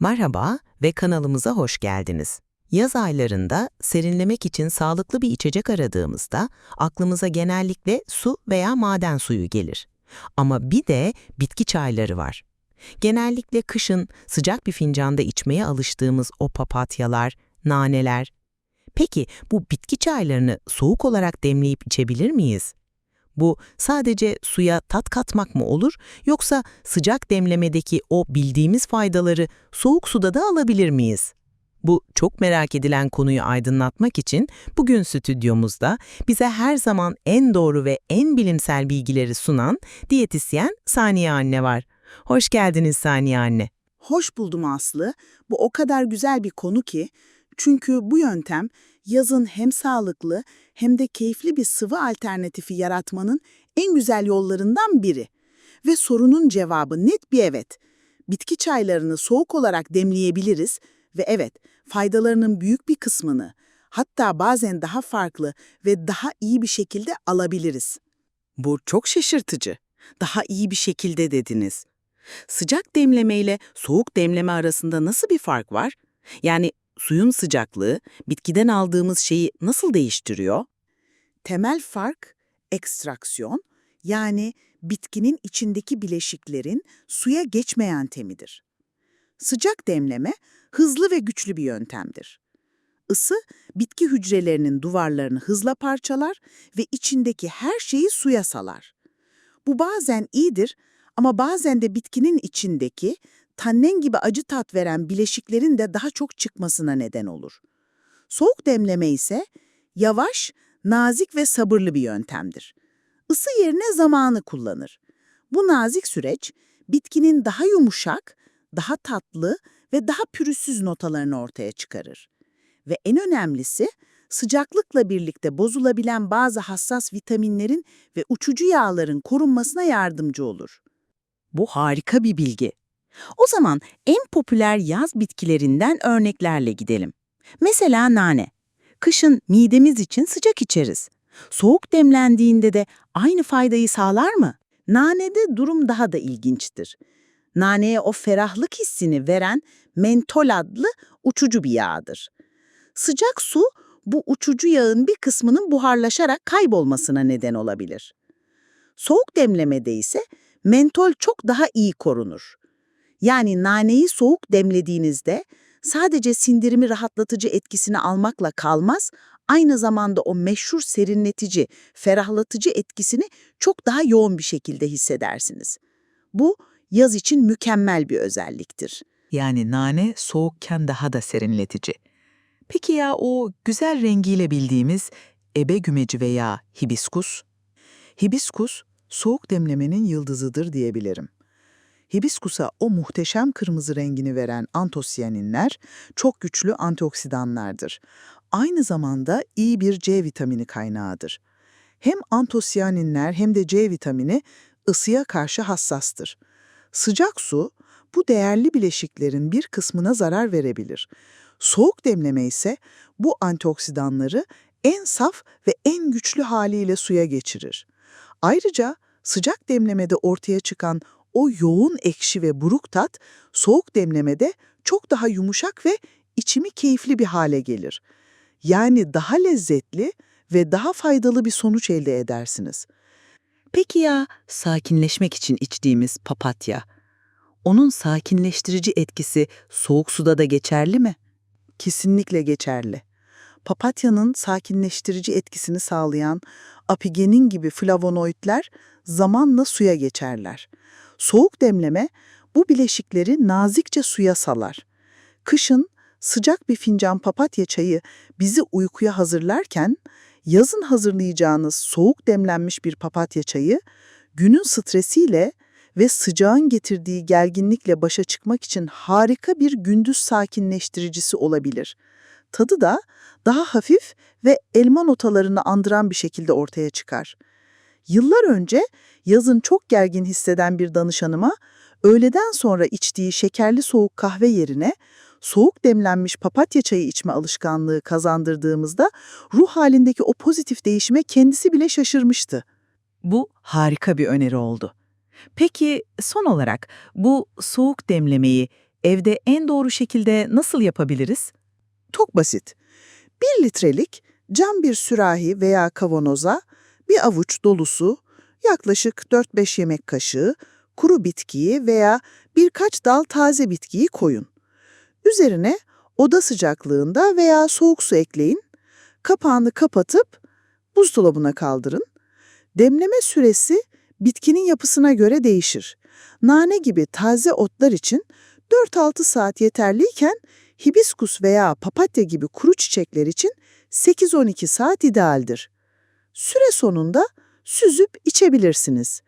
Merhaba ve kanalımıza hoş geldiniz. Yaz aylarında serinlemek için sağlıklı bir içecek aradığımızda aklımıza genellikle su veya maden suyu gelir. Ama bir de bitki çayları var. Genellikle kışın sıcak bir fincanda içmeye alıştığımız o papatyalar, naneler. Peki bu bitki çaylarını soğuk olarak demleyip içebilir miyiz? Bu sadece suya tat katmak mı olur yoksa sıcak demlemedeki o bildiğimiz faydaları soğuk suda da alabilir miyiz? Bu çok merak edilen konuyu aydınlatmak için bugün stüdyomuzda bize her zaman en doğru ve en bilimsel bilgileri sunan diyetisyen Saniye Anne var. Hoş geldiniz Saniye Anne. Hoş buldum Aslı. Bu o kadar güzel bir konu ki. Çünkü bu yöntem yazın hem sağlıklı hem de keyifli bir sıvı alternatifi yaratmanın en güzel yollarından biri. Ve sorunun cevabı net bir evet. Bitki çaylarını soğuk olarak demleyebiliriz ve evet, faydalarının büyük bir kısmını, hatta bazen daha farklı ve daha iyi bir şekilde alabiliriz. Bu çok şaşırtıcı. Daha iyi bir şekilde dediniz. Sıcak demleme ile soğuk demleme arasında nasıl bir fark var? Yani suyun sıcaklığı bitkiden aldığımız şeyi nasıl değiştiriyor? Temel fark ekstraksiyon yani bitkinin içindeki bileşiklerin suya geçme yöntemidir. Sıcak demleme hızlı ve güçlü bir yöntemdir. Isı bitki hücrelerinin duvarlarını hızla parçalar ve içindeki her şeyi suya salar. Bu bazen iyidir ama bazen de bitkinin içindeki tannen gibi acı tat veren bileşiklerin de daha çok çıkmasına neden olur. Soğuk demleme ise yavaş, nazik ve sabırlı bir yöntemdir. Isı yerine zamanı kullanır. Bu nazik süreç bitkinin daha yumuşak, daha tatlı ve daha pürüzsüz notalarını ortaya çıkarır. Ve en önemlisi sıcaklıkla birlikte bozulabilen bazı hassas vitaminlerin ve uçucu yağların korunmasına yardımcı olur. Bu harika bir bilgi. O zaman en popüler yaz bitkilerinden örneklerle gidelim. Mesela nane. Kışın midemiz için sıcak içeriz. Soğuk demlendiğinde de aynı faydayı sağlar mı? Nanede durum daha da ilginçtir. Naneye o ferahlık hissini veren mentol adlı uçucu bir yağdır. Sıcak su bu uçucu yağın bir kısmının buharlaşarak kaybolmasına neden olabilir. Soğuk demlemede ise mentol çok daha iyi korunur. Yani naneyi soğuk demlediğinizde sadece sindirimi rahatlatıcı etkisini almakla kalmaz, aynı zamanda o meşhur serinletici, ferahlatıcı etkisini çok daha yoğun bir şekilde hissedersiniz. Bu yaz için mükemmel bir özelliktir. Yani nane soğukken daha da serinletici. Peki ya o güzel rengiyle bildiğimiz ebe gümeci veya hibiskus? Hibiskus, soğuk demlemenin yıldızıdır diyebilirim. Hibiskusa o muhteşem kırmızı rengini veren antosiyaninler çok güçlü antioksidanlardır. Aynı zamanda iyi bir C vitamini kaynağıdır. Hem antosiyaninler hem de C vitamini ısıya karşı hassastır. Sıcak su bu değerli bileşiklerin bir kısmına zarar verebilir. Soğuk demleme ise bu antioksidanları en saf ve en güçlü haliyle suya geçirir. Ayrıca sıcak demlemede ortaya çıkan o yoğun ekşi ve buruk tat soğuk demlemede çok daha yumuşak ve içimi keyifli bir hale gelir. Yani daha lezzetli ve daha faydalı bir sonuç elde edersiniz. Peki ya sakinleşmek için içtiğimiz papatya? Onun sakinleştirici etkisi soğuk suda da geçerli mi? Kesinlikle geçerli. Papatyanın sakinleştirici etkisini sağlayan apigenin gibi flavonoidler zamanla suya geçerler. Soğuk demleme bu bileşikleri nazikçe suya salar. Kışın sıcak bir fincan papatya çayı bizi uykuya hazırlarken, yazın hazırlayacağınız soğuk demlenmiş bir papatya çayı, günün stresiyle ve sıcağın getirdiği gerginlikle başa çıkmak için harika bir gündüz sakinleştiricisi olabilir. Tadı da daha hafif ve elma notalarını andıran bir şekilde ortaya çıkar. Yıllar önce yazın çok gergin hisseden bir danışanıma öğleden sonra içtiği şekerli soğuk kahve yerine soğuk demlenmiş papatya çayı içme alışkanlığı kazandırdığımızda ruh halindeki o pozitif değişime kendisi bile şaşırmıştı. Bu harika bir öneri oldu. Peki son olarak bu soğuk demlemeyi evde en doğru şekilde nasıl yapabiliriz? Çok basit. 1 litrelik cam bir sürahi veya kavanoza bir avuç dolusu, yaklaşık 4-5 yemek kaşığı kuru bitkiyi veya birkaç dal taze bitkiyi koyun. Üzerine oda sıcaklığında veya soğuk su ekleyin. Kapağını kapatıp buzdolabına kaldırın. Demleme süresi bitkinin yapısına göre değişir. Nane gibi taze otlar için 4-6 saat yeterliyken hibiskus veya papatya gibi kuru çiçekler için 8-12 saat idealdir. Süre sonunda süzüp içebilirsiniz.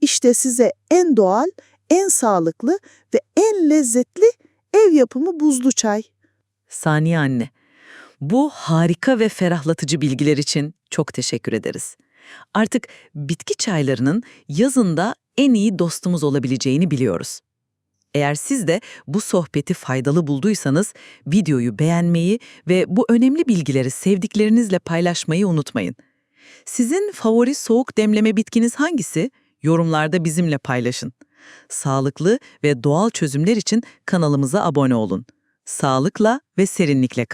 İşte size en doğal, en sağlıklı ve en lezzetli ev yapımı buzlu çay. Saniye anne. Bu harika ve ferahlatıcı bilgiler için çok teşekkür ederiz. Artık bitki çaylarının yazında en iyi dostumuz olabileceğini biliyoruz. Eğer siz de bu sohbeti faydalı bulduysanız videoyu beğenmeyi ve bu önemli bilgileri sevdiklerinizle paylaşmayı unutmayın. Sizin favori soğuk demleme bitkiniz hangisi? Yorumlarda bizimle paylaşın. Sağlıklı ve doğal çözümler için kanalımıza abone olun. Sağlıkla ve serinlikle kalın.